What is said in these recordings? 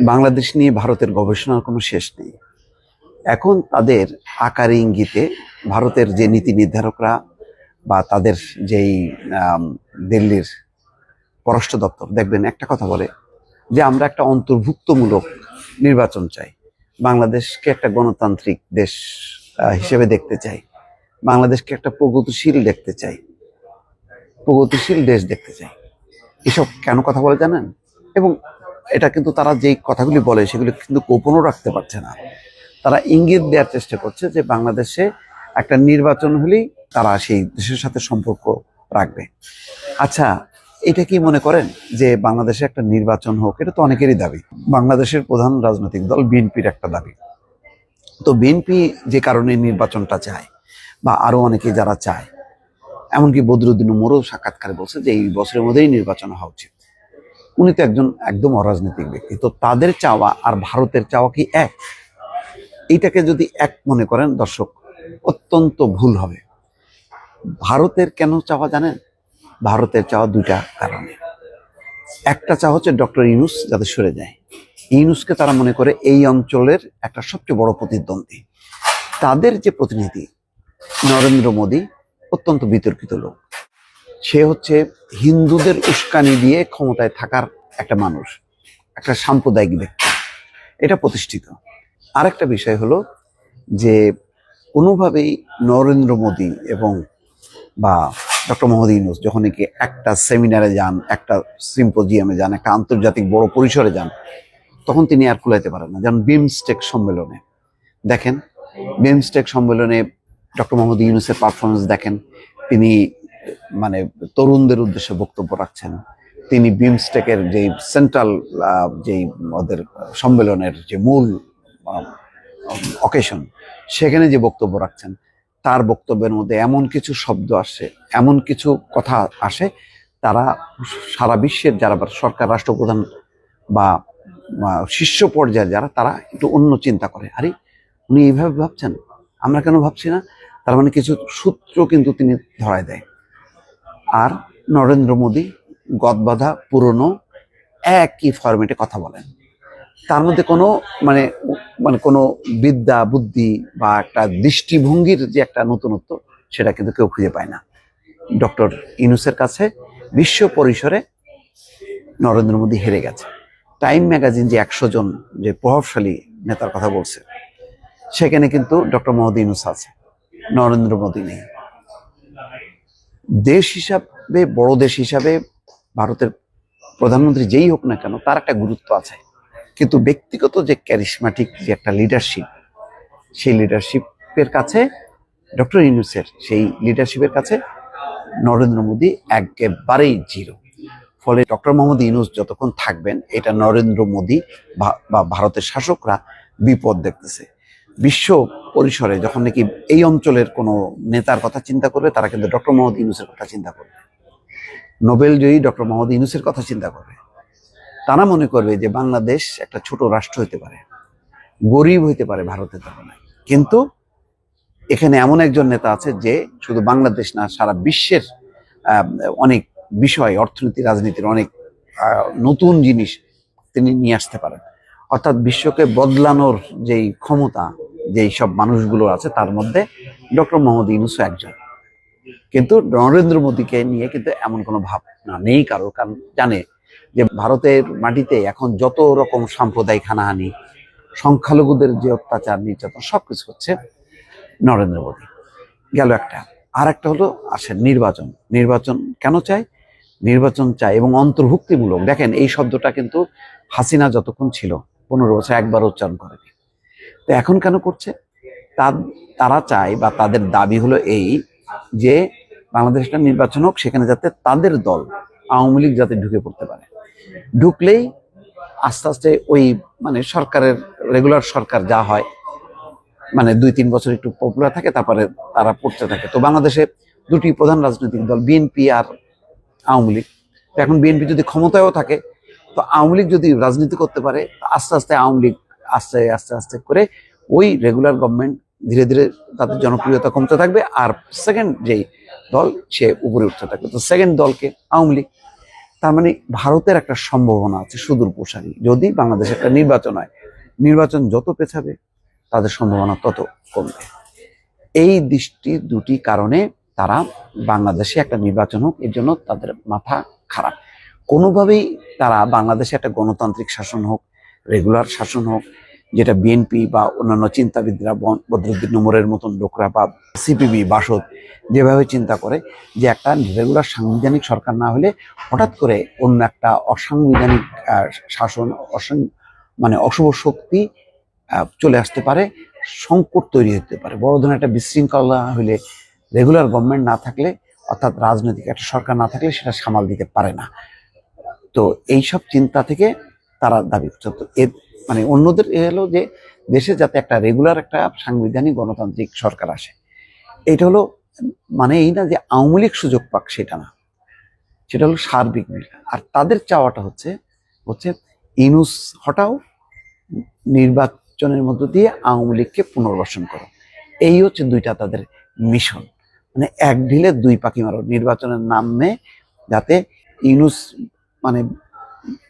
বাংলাদেশ নিয়ে ভারতের গবেষণার কোনো শেষ নেই। এখন তাদের আকারে ইঙ্গিতে ভারতের যে নীতি নির্ধারকরা বা তাদের যেই দিল্লির পররাষ্ট্র দপ্তর, দেখবেন একটা কথা বলে যে আমরা একটা অন্তর্ভুক্তমূলক নির্বাচন চাই। বাংলাদেশকে একটা গণতান্ত্রিক দেশ হিসেবে দেখতে চাই। বাংলাদেশকে একটা প্রগতিশীল দেখতে চাই। প্রগতিশীল দেশ দেখতে চাই। এসব কেন কথা বলে জানেন? এবং এটা কিন্তু তারা যেই কথাগুলি বলে সেগুলি কিন্তু গোপনও রাখতে পারছে না। তারা ইঙ্গিত দেওয়ার চেষ্টা করছে যে বাংলাদেশে একটা নির্বাচন হলেই তারা সেই দেশের সাথে সম্পর্ক রাখবে। আচ্ছা এটা কি মনে করেন যে বাংলাদেশে একটা নির্বাচন হোক? এটা তো অনেকেরই দাবি। বাংলাদেশের প্রধান রাজনৈতিক দল বিএনপির একটা দাবি। তো বিএনপি যে কারণে নির্বাচনটা চায় বা আরও অনেকে যারা চায়, এমনকি বদরুদ্দিন উমরও সাক্ষাৎকারে বলছে যে এই বছরের মধ্যেই নির্বাচন হওয়া উচিত। উনি তো একজন একদম অরাজনৈতিক ব্যক্তি। তো তাদের চাওয়া আর ভারতের চাওয়া কি এক? এইটাকে যদি এক মনে করেন, দর্শক, অত্যন্ত ভুল হবে। ভারতের কেন চাওয়া জানেন? ভারতের চাওয়া দুইটা কারণে। একটা চাওয়া হচ্ছে ডক্টর ইউনুস যাতে সরে যায়। ইউনুসকে তারা মনে করে এই অঞ্চলের একটা সবচেয়ে বড় প্রতিদ্বন্দ্বী। তাদের যে প্রতিনিধি নরেন্দ্র মোদী, অত্যন্ত বিতর্কিত লোক। সে হচ্ছে হিন্দুদের উস্কানি দিয়ে ক্ষমতায় থাকার একটা মানুষ, একটা সাম্প্রদায়িক ব্যক্তি। এটা প্রতিষ্ঠিত। আরেকটা বিষয় হলো যে কোনোভাবেই নরেন্দ্র মোদী এবং বা ডক্টর মোহাম্মদ ইউনুস যখন নাকি একটা সেমিনারে যান, একটা সিম্পোজিয়ামে যান, একটা আন্তর্জাতিক বড় পরিসরে যান, তখন তিনি আর কুলাইতে পারেন না। যেমন বিমস্টেক সম্মেলনে। দেখেন, বিমস্টেক সম্মেলনে ডক্টর মোহাম্মদ ইউনুসের পারফরমেন্স দেখেন। তিনি মানে তরুণদের উদ্দেশ্যে বক্তব্য রাখছেন। তিনি বিমস্টেকের যে সেন্ট্রাল যেই ওদের সম্মেলনের যে মূল অকেশন সেখানে যে বক্তব্য রাখছেন, তার বক্তব্যের মধ্যে এমন কিছু শব্দ আসে, এমন কিছু কথা আসে, তারা সারা বিশ্বের যারা সরকার, রাষ্ট্রপ্রধান বা বা শীর্ষ পর্যায়ে যারা, তারা একটু অন্য চিন্তা করে। আরে, উনি এইভাবে ভাবছেন? আমরা কেন ভাবছি না? তার মানে কিছু সূত্র কিন্তু তিনি ধরায় দেয়। আর নরেন্দ্র মোদী গদবাধা, পুরনো, একই ফরম্যাটে কথা বলেন। তার মধ্যে কোনো মানে মানে কোনো বিদ্যা, বুদ্ধি বা একটা দৃষ্টিভঙ্গির যে একটা নতুনত্ব, সেটা কিন্তু কেউ খুঁজে পায় না। ডক্টর ইনুসের কাছে বিশ্ব পরিসরে নরেন্দ্র মোদী হেরে গেছে। টাইম ম্যাগাজিন যে একশো জন যে প্রভাবশালী নেতার কথা বলছে, সেখানে কিন্তু ডক্টর মোহাম্মদ ইউনুস আছে। নরেন্দ্র মোদী নেই। দেশ হিসাবে, বড় দেশ হিসাবে ভারতের প্রধানমন্ত্রী যেই হোক না কেন, তার একটা গুরুত্ব আছে। কিন্তু ব্যক্তিগত যে ক্যারিসমাটিক যে একটা লিডারশিপ সেই লিডারশিপের কাছে, ডক্টর ইউনুসের সেই লিডারশিপের কাছে নরেন্দ্র মোদী একেবারেই জিরো। ফলে ডক্টর মোহাম্মদ ইউনুস যতক্ষণ থাকবেন, এটা নরেন্দ্র মোদী বা ভারতের শাসকরা বিপদ দেখতেছে। বিশ্ব পরিসরে যখন নাকি এই অঞ্চলের কোনো নেতার কথা চিন্তা করবে, তারা কিন্তু ডক্টর মোহাম্মদ ইউনুসের কথা চিন্তা করবে। নোবেল জয়ী ডক্টর মোহাম্মদ ইউনুসের কথা চিন্তা করবে। তারা মনে করবে যে বাংলাদেশ একটা ছোট রাষ্ট্র হতে পারে, গরিব হইতে পারে ভারতের তুলনায়। কিন্তু এখানে এমন একজন নেতা আছে যে শুধু বাংলাদেশ না, সারা বিশ্বের অনেক বিষয়, অর্থনীতি, রাজনীতির অনেক নতুন জিনিস তিনি নিয়ে আসতে পারেন। অর্থাৎ বিশ্বকে বদলানোর যেই ক্ষমতা যেই সব মানুষগুলো আছে, তার মধ্যে ডক্টর মোহাম্মদ ইউনুসও একজন। কিন্তু নরেন্দ্র মোদীকে নিয়ে কিন্তু এমন কোনো ভাবনা নেই কারোর, কারণ জানে যে ভারতের মাটিতে এখন যত রকম সাম্প্রদায়িক হানাহানি, সংখ্যালঘুদের যে অত্যাচার, নির্যাতন সব কিছু হচ্ছে নরেন্দ্র মোদী। গেল একটা। আর একটা হলো আসে নির্বাচন। নির্বাচন কেন চাই? নির্বাচন চাই এবং অন্তর্ভুক্তিমূলক। দেখেন, এই শব্দটা কিন্তু হাসিনা যতক্ষণ ছিল, পনেরো বছর একবার উচ্চারণ করেনি। তো এখন কেন করছে? তারা চায় বা তাদের দাবি হলো এই যে বাংলাদেশটা নির্বাচন হোক, সেখানে যাতে তাদের দল আওয়ামী লীগ যাতে ঢুকে পড়তে পারে। ঢুকলেই আস্তে আস্তে ওই মানে সরকারের রেগুলার সরকার যা হয় মানে দুই তিন বছর একটু পপুলার থাকে, তারপরে তারা পড়তে থাকে। তো বাংলাদেশে দুটি প্রধান রাজনৈতিক দল বিএনপি আর আওয়ামী লীগ। এখন বিএনপি যদি ক্ষমতায়ও থাকে, তো আওয়ামী লীগ যদি রাজনীতি করতে পারে আস্তে আস্তে আওয়ামী লীগ আস্তে আস্তে আস্তে করে ওই রেগুলার গভর্নমেন্ট ধীরে ধীরে তাদের জনপ্রিয়তা কমতে থাকবে আর সেকেন্ড যেই দল, সে উপরে উঠতে থাকবে। তো সেকেন্ড দলকে আওয়ামী লীগ, তার মানে ভারতের একটা সম্ভাবনা আছে সুদূর প্রসারী। যদি বাংলাদেশে একটা নির্বাচন হয়, নির্বাচন যত পেছাবে, তাদের সম্ভাবনা তত কমবে। এই দৃষ্টি দুটি কারণে তারা বাংলাদেশে একটা নির্বাচন হোক, এর জন্য তাদের মাথা খারাপ। কোনোভাবেই তারা বাংলাদেশে একটা গণতান্ত্রিক শাসন হোক রেগুলার শাসন হোক, যেটা বিএনপি বা অন্যান্য চিন্তাবিদরা বদরুদ্দিন নোমরের মতন লোকরা বা সিপিবি বাসদ যেভাবে চিন্তা করে যে একটা রেগুলার সাংবিধানিক সরকার না হলে হঠাৎ করে অন্য একটা অসাংবিধানিক শাসন, অসাং মানে অশুভ শক্তি চলে আসতে পারে, সংকট তৈরি হতে পারে। বড় ধরনের একটা বিশৃঙ্খলা হলে রেগুলার গভর্নমেন্ট না থাকলে, অর্থাৎ রাজনৈতিক একটা সরকার না থাকলে সেটা সামাল দিতে পারে না। তো এইসব চিন্তা থেকে তারা দাবি করছে। তো এর মানে অন্যদের এ হলো যে দেশে যাতে একটা রেগুলার একটা সাংবিধানিক গণতান্ত্রিক সরকার আসে, এটা হলো মানে এই না যে আওয়ামী লীগ সুযোগ পাক সেটা না, সেটা হলো সার্বিক আর তাদের চাওয়াটা হচ্ছে হচ্ছে ইনুস হটাও নির্বাচনের মধ্য দিয়ে আওয়ামী লীগকে পুনর্বাসন করো। এই হচ্ছে দুইটা তাদের মিশন। মানে এক ঢিলে দুই পাখি মারো, নির্বাচনের নামে যাতে ইনুস মানে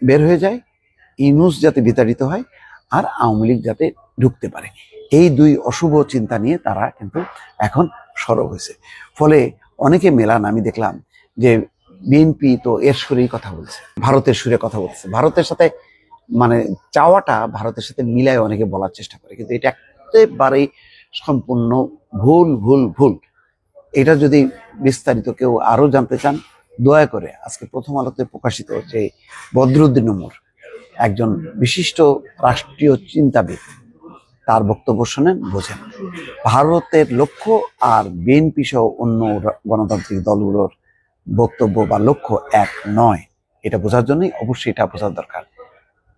বের হয়ে যায় ইনুস যাতে বিতাড়িত হয় আর আওয়ামী লীগ যাতে ঢুকতে পারে। এই দুই অশুভ চিন্তা নিয়ে তারা কিন্তু এখন সরব হয়েছে। ফলে অনেকে মেলান আমি দেখলাম যে বিএনপি তো এর সুরেই কথা বলছে, ভারতের সুরে কথা বলছে। ভারতের সাথে মানে চাওয়াটা ভারতের সাথে মিলায় অনেকে বলার চেষ্টা করে। কিন্তু এটা একেবারেই সম্পূর্ণ ভুল ভুল ভুল। এটা যদি বিস্তারিত কেউ আরও জানতে চান, দয়া করে আজকে প্রথম আলোতে প্রকাশিত যে বদরুদ্দিন উমর একজন বিশিষ্ট রাষ্ট্রীয় চিন্তাবিদ। তার বক্তব্য শোনেন, বোঝেন। ভারতের লক্ষ্য আর বিএনপি সহ অন্য গণতান্ত্রিক দলগুলোর বক্তব্য বা লক্ষ্য এক নয়। এটা বোঝার জন্যই অবশ্যই এটা বোঝার দরকার।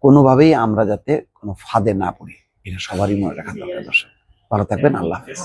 কোনোভাবেই আমরা যাতে কোনো ফাঁদে না পড়ি। এটা সবারই মনে রাখা দরকার, দর্শক। ভালো থাকবেন, আল্লাহ হাফেজ।